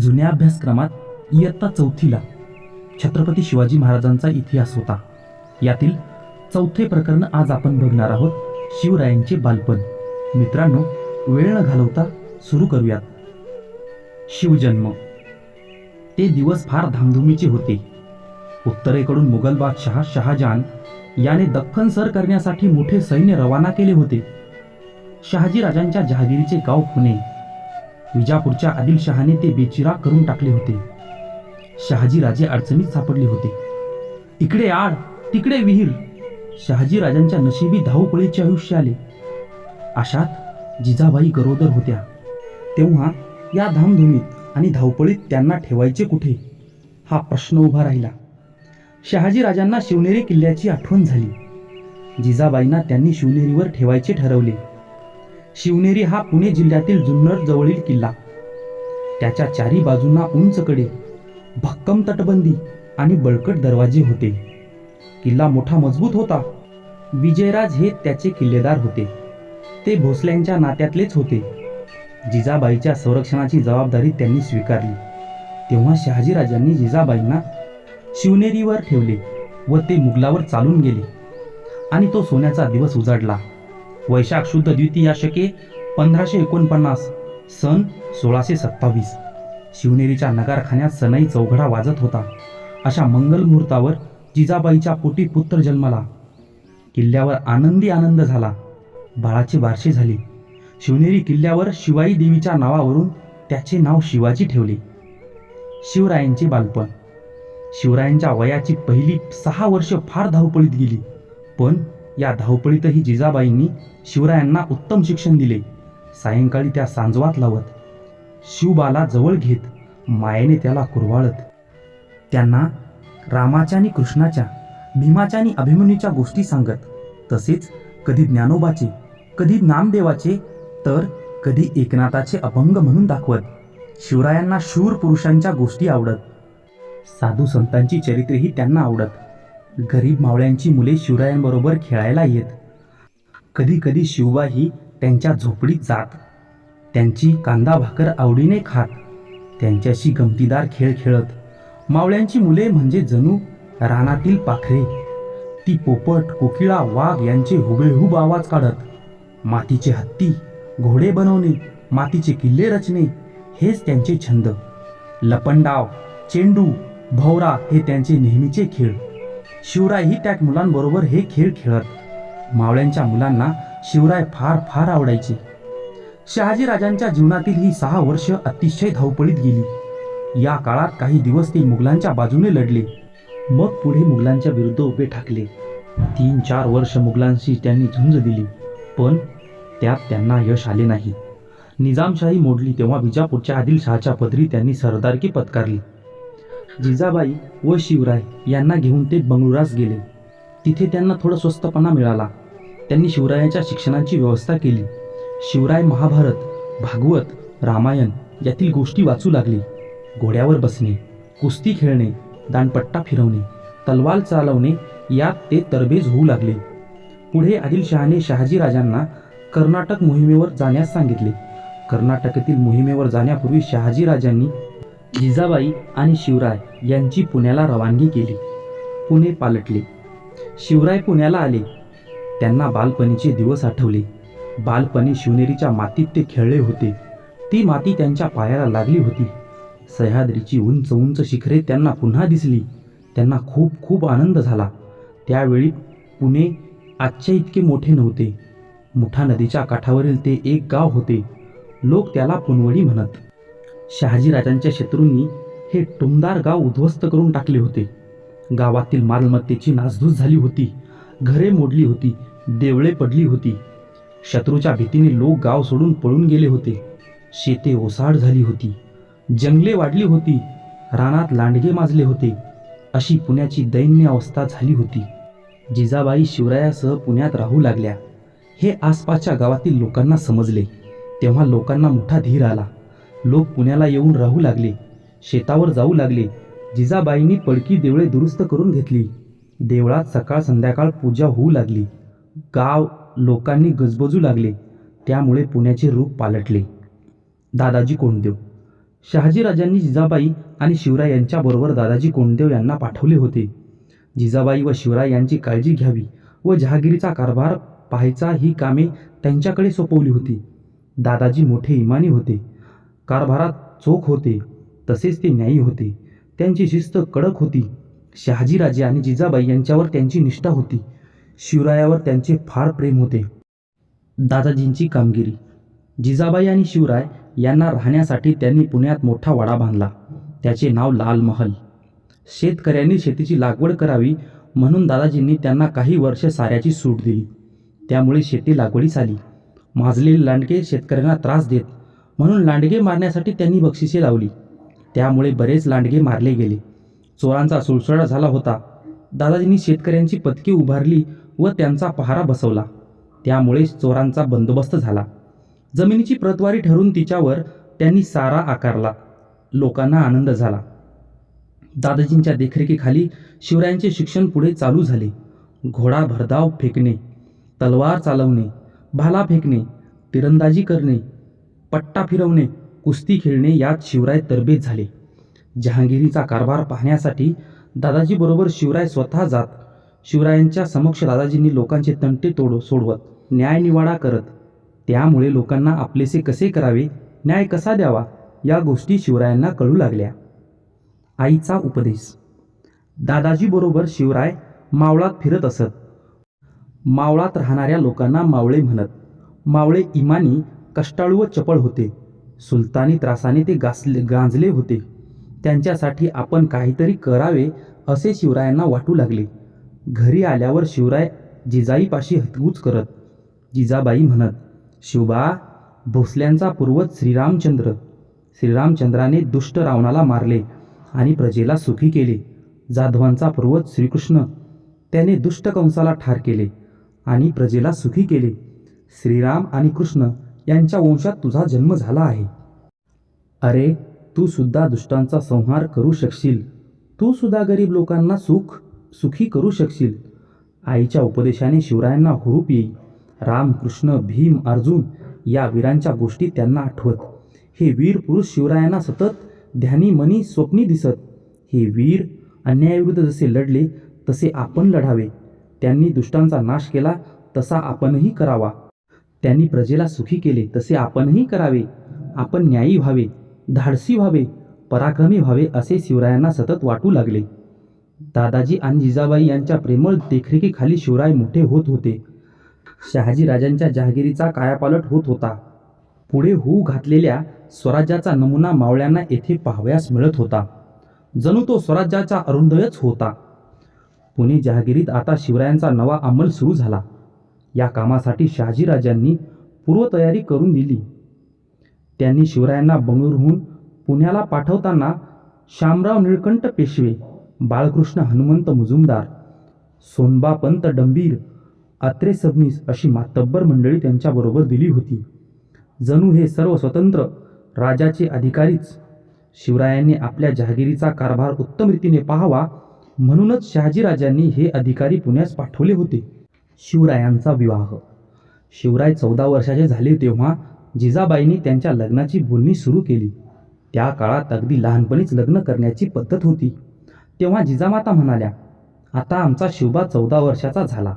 जुन्या अभ्यासक्रमात इयत्ता चौथीला छत्रपती शिवाजी महाराजांचा इतिहास होता. यातील चौथे प्रकरण आज आपण बघणार आहोत. शिवरायांचे बालपण. मित्रांनो वेळ न घालवता सुरू करूयात. शिवजन्म. ते दिवस फार धामधुमीचे होते. उत्तरेकडून मुघल बादशहा शहाजहान याने दख्खन सर करण्यासाठी मोठे सैन्य रवाना केले होते. शहाजीराजांच्या जहागिरीचे गाव पुणे. विजापूरच्या आदिलशहाने ते बेचिराग करून टाकले होते. शहाजीराजे अडचणीत सापडले होते. इकडे आड तिकडे विहीर शहाजीराजांच्या नशिबी धावपळीचे आयुष्य आले. अशात जिजाबाई गरोदर होत्या. तेव्हा या धामधुमीत आणि धावपळीत त्यांना ठेवायचे कुठे? हा प्रश्न उभा राहिला. शहाजीराजांना शिवनेरी किल्ल्याची आठवण झाली. जिजाबाईंना त्यांनी शिवनेरीवर ठेवायचे ठरवले. शिवनेरी हा पुणे जिल्ह्यातील जुन्नर जवळील किल्ला. त्याच्या चारी बाजूंना उंचकडे भक्कम तटबंदी आणि बळकट दरवाजे होते. किल्ला मोठा मजबूत होता. विजयराज हे त्याचे किल्लेदार होते. ते भोसल्यांच्या नात्यातलेच होते. जिजाबाईच्या संरक्षणाची जबाबदारी त्यांनी स्वीकारली. तेव्हा शहाजीराजांनी जिजाबाईंना शिवनेरीवर ठेवले व ते मुघलावर चालून गेले आणि तो सोन्याचा दिवस उजाडला. वैशाख शुद्ध द्वितीया शके पंधराशे एकोणपन्नास सन सोळाशे सत्तावीस. शिवनेरीच्या नगारखान्यात सनई चौघडा वाजत होता. अशा मंगल मुहूर्तावर जिजाबाईच्या पोटी पुत्र जन्माला. किल्ल्यावर आनंदी आनंद झाला. बाळाची बारशी झाली. शिवनेरी किल्ल्यावर शिवाई देवीच्या नावावरून त्याचे नाव शिवाजी ठेवले. शिवरायांचे बालपण. शिवरायांच्या वयाची पहिली सहा वर्ष फार धावपळीत गेली. पण या धावपळीतही जिजाबाईंनी शिवरायांना उत्तम शिक्षण दिले. सायंकाळी त्या सांजवात लावत शिवबाला जवळ घेत मायेने त्याला कुरवाळत. त्यांना रामाच्या आणि कृष्णाच्या भीमाच्या आणि अभिमन्यूच्या गोष्टी सांगत. तसेच कधी ज्ञानोबाचे कधी नामदेवाचे तर कधी एकनाथाचे अभंग म्हणून दाखवत. शिवरायांना शूर पुरुषांच्या गोष्टी आवडत. साधू संतांची चरित्रेही त्यांना आवडत. गरीब मावळ्यांची मुले शिवरायांबरोबर खेळायला येत. कधी कधी शिवबा ही त्यांच्या झोपडीत जात. त्यांची कांदा भाकर आवडीने खात. त्यांच्याशी गमतीदार खेळ खेळत. मावळ्यांची मुले म्हणजे जणू रानातील पाखरे. ती पोपट कोकिळा वाघ यांचे हुबेहूब आवाज काढत. मातीचे हत्ती घोडे बनवणे मातीचे किल्ले रचणे हेच त्यांचे छंद. लपंडाव चेंडू भोवरा हे त्यांचे नेहमीचे खेळ. शिवरायही त्या मुलांबरोबर हे खेळ खेळत. मावळ्यांच्या मुलांना शिवराय फार फार आवडायचे. शहाजीराजांच्या जीवनातील ही सहा वर्ष अतिशय धावपळीत गेली. या काळात काही दिवस ते मुघलांच्या बाजूने लढले. मग पुढे मुघलांच्या विरुद्ध उभे ठाकले. तीन चार वर्ष मुघलांशी त्यांनी झुंज दिली. पण त्यात त्यांना यश आले नाही. निजामशाही मोडली तेव्हा विजापूरच्या आदिलशहाच्या पदरी त्यांनी सरदारकी पत्कारली. जिजाबाई व शिवराय यांना घेऊन ते बंगळुरास गेले. तिथे त्यांना थोडा स्वस्तपणा मिळाला. त्यांनी शिवरायांच्या शिक्षणाची व्यवस्था केली. शिवराय महाभारत भागवत रामायण यातील गोष्टी वाचू लागली. घोड्यावर बसणे कुस्ती खेळणे दांडपट्टा फिरवणे तलवार चालवणे यात ते तरबेज होऊ लागले. पुढे आदिलशहाने शहाजीराजांना कर्नाटक मोहिमेवर जाण्यास सांगितले. कर्नाटकातील मोहिमेवर जाण्यापूर्वी शहाजीराजांनी जिजाबाई आणि शिवराय यांची पुण्याला रवानगी केली. पुणे पालटले. शिवराय पुण्याला आले. त्यांना बालपणीचे दिवस आठवले. बालपणी शिवनेरीच्या मातीत ते खेळले होते. ती माती त्यांच्या पायाला लागली होती. सह्याद्रीची उंच उंच शिखरे त्यांना पुन्हा दिसली. त्यांना खूप खूप आनंद झाला. त्यावेळी पुणे आजच्या इतके मोठे नव्हते. मुठा नदीच्या काठावरील ते एक गाव होते. लोक त्याला पुनवडी म्हणत शहाजीराजांच्या शत्रूंनी हे टुमदार गाव उद्ध्वस्त करून टाकले होते. गावातील मालमत्तेची नासधूस झाली होती. घरे मोडली होती. देवळे पडली होती. शत्रूच्या भीतीने लोक गाव सोडून पळून गेले होते. शेते ओसाड झाली होती. जंगले वाढली होती. रानात लांडगे माजले होते. अशी पुण्याची दैन्य अवस्था झाली होती. जिजाबाई शिवरायासह पुण्यात राहू लागल्या. हे आसपासच्या गावातील लोकांना समजले. तेव्हा लोकांना मोठा धीर आला. लोक पुण्याला येऊन राहू लागले. शेतावर जाऊ लागले. जिजाबाईंनी पडकी देवळे दुरुस्त करून घेतली. देवळात सकाळ संध्याकाळ पूजा होऊ लागली. गाव लोकांनी गजबजू लागले. त्यामुळे पुण्याचे रूप पालटले. दादाजी कोंडदेव. शहाजीराजांनी जिजाबाई आणि शिवराय यांच्याबरोबर दादाजी कोंडदेव यांना पाठवले होते. जिजाबाई व शिवराय यांची काळजी घ्यावी व जहागिरीचा कारभार पाहायचा ही कामे त्यांच्याकडे सोपवली होती. दादाजी मोठे इमानी होते. कारभारात चोख होते तसेच ते न्यायी होते. त्यांची शिस्त कडक होती. शहाजीराजे आणि जिजाबाई यांच्यावर त्यांची निष्ठा होती. शिवरायावर त्यांचे फार प्रेम होते. दादाजींची कामगिरी. जिजाबाई आणि शिवराय यांना राहण्यासाठी त्यांनी पुण्यात मोठा वाडा बांधला. त्याचे नाव लाल महल. शेतकऱ्यांनी शेतीची लागवड करावी म्हणून दादाजींनी त्यांना काही वर्ष साऱ्याची सूट दिली. त्यामुळे शेती लागवडीस आली. माजलेले लांडके शेतकऱ्यांना त्रास देत म्हणून लांडगे मारण्यासाठी त्यांनी बक्षिसे लावली. त्यामुळे बरेच लांडगे मारले गेले. चोरांचा सुळसुळा झाला होता. दादाजींनी शेतकऱ्यांची पथके उभारली व त्यांचा पहारा बसवला. त्यामुळे चोरांचा बंदोबस्त झाला. जमिनीची प्रतवारी ठरून तिच्यावर त्यांनी सारा आकारला. लोकांना आनंद झाला. दादाजींच्या देखरेखीखाली शिवरायांचे शिक्षण पुढे चालू झाले. घोडा भरधाव फेकणे तलवार चालवणे भाला फेकणे तिरंदाजी करणे पट्टा फिरवणे कुस्ती खेळणे यात शिवराय तरबेज झाले. जहांगीरीचा कारभार पाहण्यासाठी दादाजीबरोबर शिवराय स्वतः जात शिवरायांच्या समक्ष दादाजींनी लोकांचे तंटे तोड सोडवत न्यायनिवाडा करत. त्यामुळे लोकांना आपलेसे कसे करावे न्याय कसा द्यावा या गोष्टी शिवरायांना कळू लागल्या. आईचा उपदेश. दादाजीबरोबर शिवराय मावळात फिरत असत. मावळात राहणाऱ्या लोकांना मावळे म्हणत मावळे इमानी कष्टाळू व चपळ होते. सुलतानी त्रासाने ते गासले गांजले होते. त्यांच्यासाठी आपण काहीतरी करावे असे शिवरायांना वाटू लागले. घरी आल्यावर शिवराय जिजाईपाशी हतगूज करत जिजाबाई म्हणत शिवबा भोसल्यांचा पूर्वज श्रीरामचंद्र. श्रीरामचंद्राने दुष्ट रावणाला मारले आणि प्रजेला सुखी केले. जाधवांचा पूर्वज श्रीकृष्ण. त्याने दुष्ट कंसाला ठार केले आणि प्रजेला सुखी केले. श्रीराम आणि कृष्ण यांच्या वंशात तुझा जन्म झाला आहे. अरे तू सुद्धा दुष्टांचा संहार करू शकशील. तू सुद्धा गरीब लोकांना सुख सुखी करू शकशील. आईच्या उपदेशाने शिवरायांना हुरूप येई. राम कृष्ण भीम अर्जुन या वीरांच्या गोष्टी त्यांना आठवत. हे वीर पुरुष शिवरायांना सतत ध्यानी मनी स्वप्नी दिसत. हे वीर अन्यायाविरुद्ध जसे लढले तसे आपण लढावे. त्यांनी दुष्टांचा नाश केला तसा आपणही करावा. त्यांनी प्रजेला सुखी केले तसे आपणही करावे. आपण न्यायी व्हावे धाडसी व्हावे पराक्रमी व्हावे असे शिवरायांना सतत वाटू लागले. दादाजी आणि जिजाबाई यांच्या प्रेमळ देखरेखीखाली शिवराय मोठे होत होते. शहाजी राजांच्या जहागिरीचा कायापालट होत होता. पुढे होऊ घातलेल्या स्वराज्याचा नमुना मावळ्यांना येथे पाहावयास मिळत होता. जणू तो स्वराज्याचा अरुंदयच होता. पुणे जहागिरीत आता शिवरायांचा नवा अंमल सुरू झाला. या कामासाठी शहाजीराजांनी पूर्वतयारी करून दिली. त्यांनी शिवरायांना बंगळुरूहून पुण्याला पाठवताना शामराव निळकंठ पेशवे बाळकृष्ण हनुमंत मुजुमदार सोनबापंत डंबीर अत्रे सबनीस अशी मातब्बर मंडळी त्यांच्याबरोबर दिली होती. जणू हे सर्व स्वतंत्र राजाचे अधिकारीच. शिवरायांनी आपल्या जहागिरीचा कारभार उत्तम रीतीने पाहावा म्हणूनच शहाजीराजांनी हे अधिकारी पुण्यास पाठवले होते. शिवरायांचा विवाह. शिवराय चौदा वर्षाचे झाले तेव्हा जिजाबाईंनी त्यांच्या लग्नाची बोलणी सुरू केली. त्या काळात अगदी लहानपणीच लग्न करण्याची पद्धत होती. तेव्हा जिजामाता म्हणाल्या आता आमचा शिवबा चौदा वर्षाचा झाला.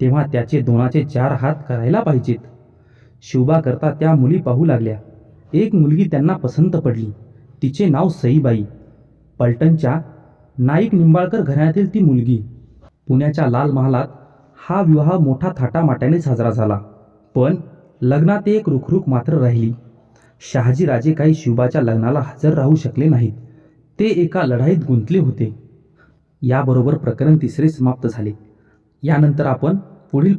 तेव्हा त्याचे दोनाचे चार हात करायला पाहिजेत. शिवबा करता त्या मुली पाहू लागल्या. एक मुलगी त्यांना पसंत पडली. तिचे नाव सईबाई. पलटणच्या नाईक निंबाळकर घराण्यातील ती मुलगी. पुण्याच्या लाल महालात हा विवाह मोठा थाटामाट्याने साजरा झाला. पण लग्नात एक रुखरुख मात्र राहिली. शहाजीराजे काही शिवबाच्या लग्नाला हजर राहू शकले नाहीत. ते एका लढाईत गुंतले होते. याबरोबर प्रकरण तिसरे समाप्त झाले. यानंतर आपण पुढील